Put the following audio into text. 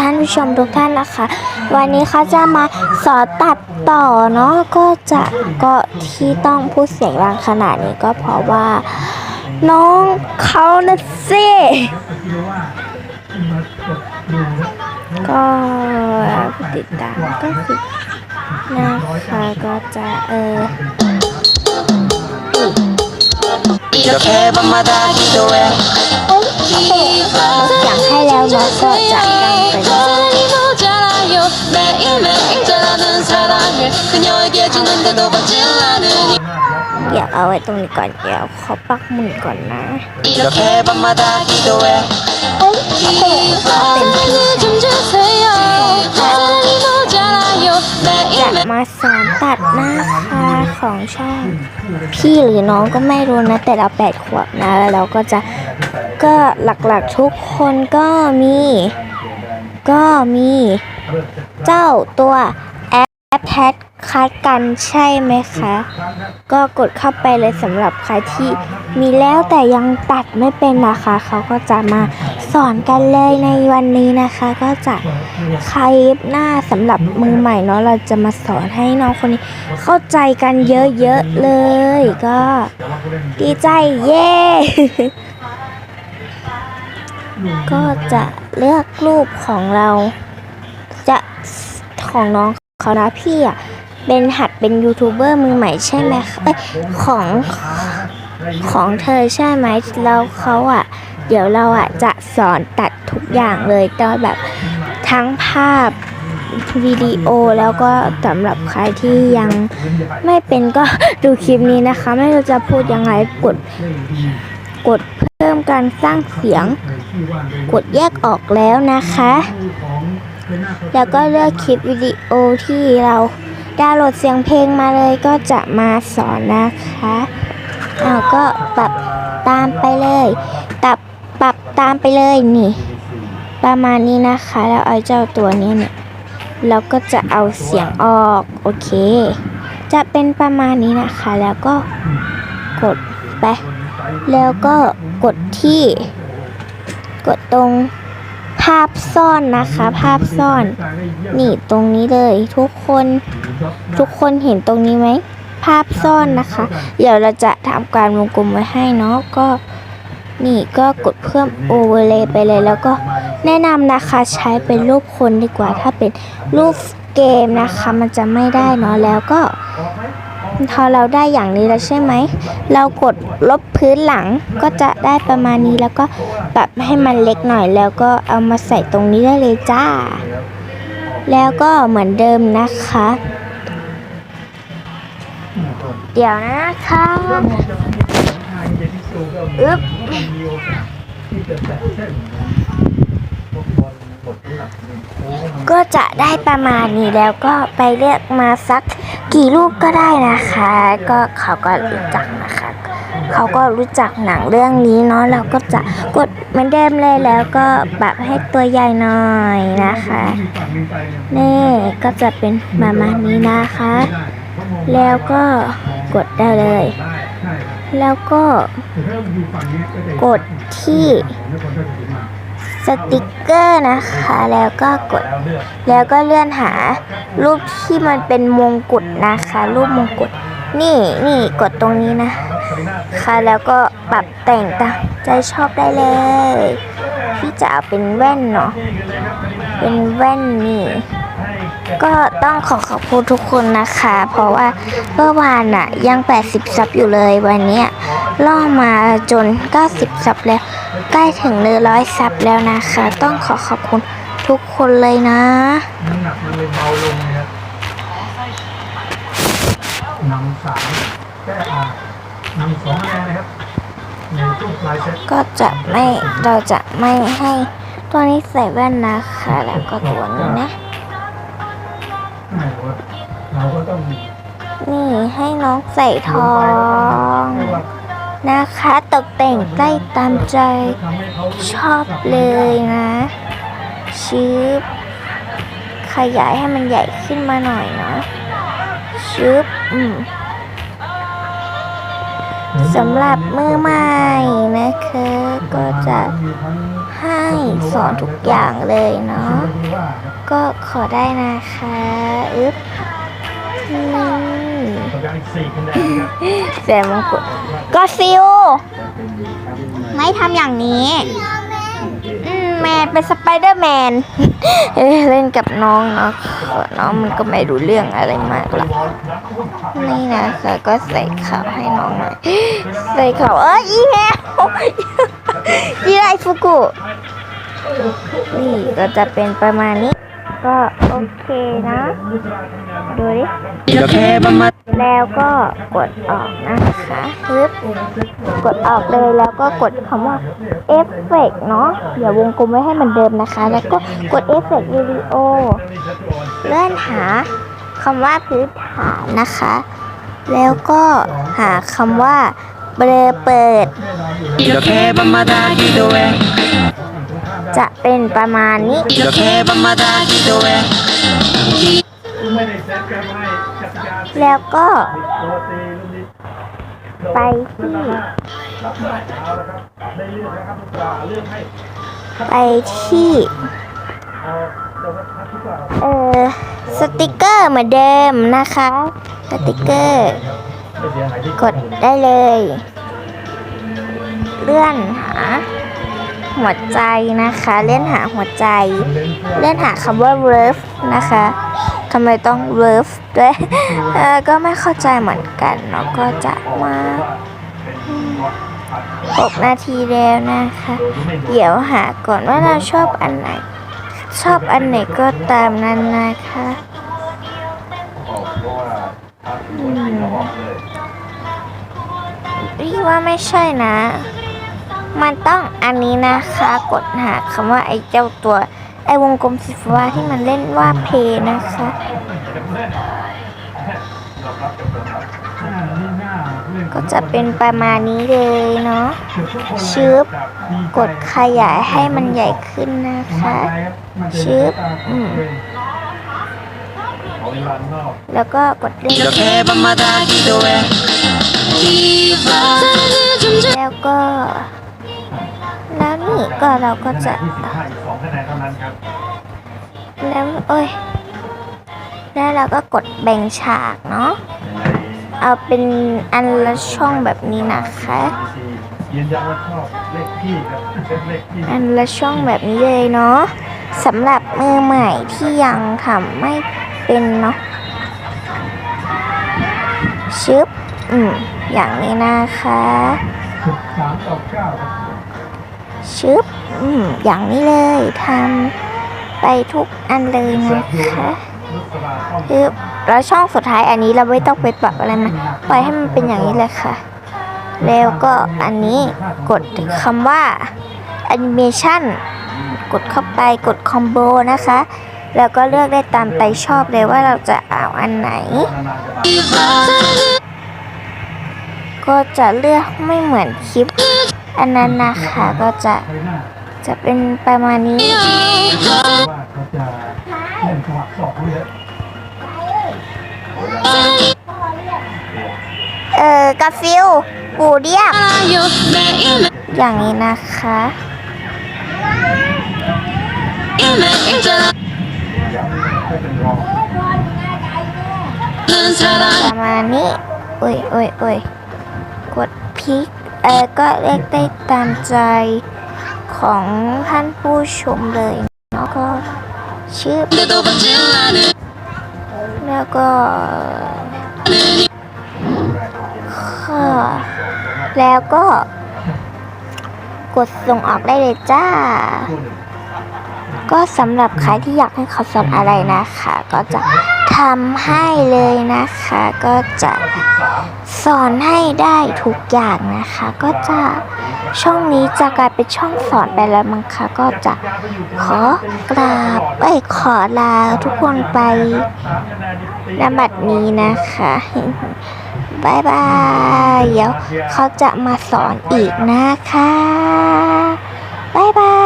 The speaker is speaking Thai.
ท่านผู้ชมทุกท่านนะคะ วันนี้เขาจะมาสอนตัดต่อเนาะก็จะก็ที่ต้องพูดเสียงดังขนาดนี้ก็เพราะว่า น้องเขานะสิก็ติดตามก็สินะคะก็จะเออ 이렇게 밤마다 기도해 장할려 먹어 장강을 모자라요 매일매일 자라는 사랑을 그녀에게 주는데도 받질 않으니 야, 왜 동니깐 야, 허박 문건나 이렇게 밤마다 기도해 기도해 좀 주세요 จะมาสอนตัดหน้าคาของช่อง พี่หรือน้องก็ไม่รู้นะ แต่เราแปดขวบนะแล้วเราก็จะก็หลักๆทุกคนก็มี ก็มี เจ้าตัว คัดกันใช่ไหมคะ ก็กดเข้าไปเลยสำหรับใครที่มีแล้วแต่ยังตัดไม่เป็นนะคะ เขาก็จะมาสอนกันเลยในวันนี้นะคะ ก็จะคลิปหน้าสำหรับมือใหม่เนาะเราจะมาสอนให้น้องคนนี้เข้าใจกันเยอะๆเลย ก็ดีใจเย้ก็จะเลือกรูปของเรา จะของน้องเขานะพี่อะ เป็นหัดเป็นยูทูบเบอร์มือใหม่ใช่ไหมคะเอ้ยของของเธอใช่ไหมแล้วเขาอะ เดี๋ยวเราอะจะสอนตัดทุกอย่างเลยต่ว่าแบบทั้งภาพวิดีโอแล้วก็สำหรับใครที่ยังไม่เป็นก็ดูคลิปนี้นะคะ ไม่รู้จะพูดยังไงกดกดเพิ่มการสร้างเสียง กดแยกออกแล้วนะคะ แล้วก็เลือกคลิปวิดีโอที่เรา ดาวน์โหลดเสียงเพลงมาเลยก็จะมาสอนนะคะเอาก็ปรับตามไปเลยปรับปรับตามไปเลยนี่ ประมาณนี้นะคะ แล้วเอาเจ้าตัวนี้เนี่ยเราก็จะเอาเสียงออกโอเค จะเป็นประมาณนี้นะคะ แล้วก็กดไป แล้วก็กดที่ กดตรง ภาพซ่อนนะคะ ภาพซ่อน นี่ตรงนี้เลย ทุกคนทุกคนเห็นตรงนี้ไหมภาพซ่อนนะคะ เดี๋ยวเราจะทำการวงกลมไว้ให้เนาะก็ นี่ก็กดเพิ่มโอเวอร์เลย์ไปเลยแล้วก็แนะนำนะคะใช้เป็นรูปคนดีกว่าถ้าเป็นรูปเกมนะคะ มันจะไม่ได้เนาะแล้วก็ พอเราได้อย่างนี้แล้วใช่ไหม เรากดลบพื้นหลังก็จะได้ประมาณนี้แล้วก็ปรับให้มันเล็กหน่อย แล้วก็เอามาใส่ตรงนี้ได้เลยจ้า แล้วก็เหมือนเดิมนะคะ เดี๋ยวนะคะอึ๊บ ก็จะได้ประมาณนี้แล้วก็ไปเลือกมาสักกี่รูปก็ได้นะคะ ก็เขาก็รู้จักนะคะ เขาก็รู้จักหนังเรื่องนี้เนาะเราก็จะกดเหมือนเดิมเลยแล้วก็ปรับให้ตัวใหญ่หน่อยนะคะนี่ก็จะเป็นประมาณนี้นะคะ แล้วก็กดได้เลย แล้วก็กดที่ สติกเกอร์นะคะ แล้วก็กด แล้วก็เลื่อนหารูปที่มันเป็นมงกุฎนะคะ รูปมงกุฎนี่นี่กดตรงนี้นะค่ะแล้วก็ปรับแต่งตามใจชอบได้เลยพี่จะเอาเป็นแว่นเนาะเป็นแว่นนี่ ก็ต้องขอขอบคุณทุกคนนะคะ เพราะว่าเมื่อวานอะยัง 80 ซับอยู่เลยวันนี้ล่อมาจน 90 ซับแล้ว ใกล้ถึงเลยร้อยซับแล้วนะคะ ต้องขอขอบคุณทุกคนเลยนะน้ำหนักมันเลยเบาลงนะครับนำสามแก้อานำสองคะแนนนะครับในช่วงปลายเซตก็จะไม่เราจะไม่ให้ตัวนี้ใส่แว่นนะคะ แล้วก็ตัวนี้นะไม่ว่าเราก็ต้องนี่ให้น้องใส่ทอง นะคะตกแต่งได้ตามใจชอบเลยนะชืบขยายให้มันใหญ่ขึ้นมาหน่อยเนาะชืบอืมสำหรับมือใหม่นะคะก็จะให้สอนทุกอย่างเลยเนาะก็ขอได้นะคะ อึ๊บนี่ต้อ การอีกสี่คะแนนครับเสียมงกุฎก็ฟิวไม่ทำอย่างนี้อืมแมนเป็นสไปเดอร์แมน เอ้ยเล่นกับน้องเนาะน้องมันก็ไม่รู้เรื่องอะไรมากหรอกนี่นะแล้วก็ใส่ข่าวให้น้องหน่อยใส่ข่าวเอ้ยอีแมวอีไรฟุกุนี่ก็จะเป็นประมาณนี้ ก็โอเคนะ ดูดิแล้วก็กดออกนะคะปึ๊บกดออกเลยแล้วก็กดคำว่าเอฟเฟกเนาะอย่าวงกลมไว้ให้มันเดิมนะคะ แล้วก็กดเอฟเฟกวิดีโอเลื่อนหาคำว่าพื้นฐานนะคะ แล้วก็หาคำว่าเบรเปิด จะเป็นประมาณนี้ แล้วก็ไปที่ไปที่เอ่อสติกเกอร์เหมือนเดิมนะคะ สติกเกอร์ กดได้เลย เลื่อนหา หัวใจนะคะ เลื่อนหาหัวใจ เลื่อนหาคำว่า verve นะคะทำไมต้อง verve ด้วยเออก็ไม่เข้าใจเหมือนกันเนาะก็จะมา6นาทีแล้วนะคะ เดี๋ยวหาก่อนว่าเราชอบอันไหน ชอบอันไหนก็ตามนั้นนะคะอืมพี่ว่าไม่ใช่นะ มันต้องอันนี้นะคะกดหาคำว่าไอ้เจ้าตัว ไอ้วงกลมสีฟ้าที่มันเล่นว่าเพนะคะก็จะเป็นประมาณนี้เลยเนาะชึบกดขยายให้มันใหญ่ขึ้นนะคะชึบแล้วก็กดเล่นแล้วก็ ก็เราก็จะแล้วเอ้ยแล้วเราก็กดแบ่งฉากเนาะเอาเป็นอันละช่องแบบนี้นะคะอันลขที่อันละช่องแบบนี้เลยเนาะสำหรับมือใหม่ที่ยังทำไม่เป็นเนาะชึบอืมอย่างนี้นะคะ ชึบอืมอย่างนี้เลยทำไปทุกอันเลยนะคะนุสราต้องคือแล้วช่องสุดท้ายอันนี้เราไม่ต้องไปปรับอะไรมันปล่อยให้มันเป็นอย่างนี้เลยค่ะ แล้วก็อันนี้กดคำว่า animation กดเข้าไปกดคอมโบนะคะ แล้วก็เลือกได้ตามใจชอบเลยว่าเราจะเอาอันไหนนานๆจะมาก็จะเลือกไม่เหมือนคลิป อันนั้นนะคะก็จะจะเป็นประมาณนี้ เออกาฟิลปูเรียก อย่างนี้นะคะประมาณนี้โอ้ยโอ้ยโอ้ยกดพลิก เอร์ก็เล็กได้ตามใจของท่านผู้ชมเลยแล้วก็ชื่อแล้วก็ค่ะแล้วก็กดส่งออกได้เลยจ้า ก็สำหรับใครที่อยากให้เขาสอนอะไรนะคะ ก็จะทำให้เลยนะคะ ก็จะ สอนให้ได้ทุกอย่างนะคะ ก็จะช่องนี้จะกลายเป็นช่องสอนไปแล้วมั้งคะก็จะขอกราบเอ้ยขอลาทุกคนไปณบัดนี้นะคะบายบายเดี๋ยวเขาจะมาสอนอีกนะคะบายบาย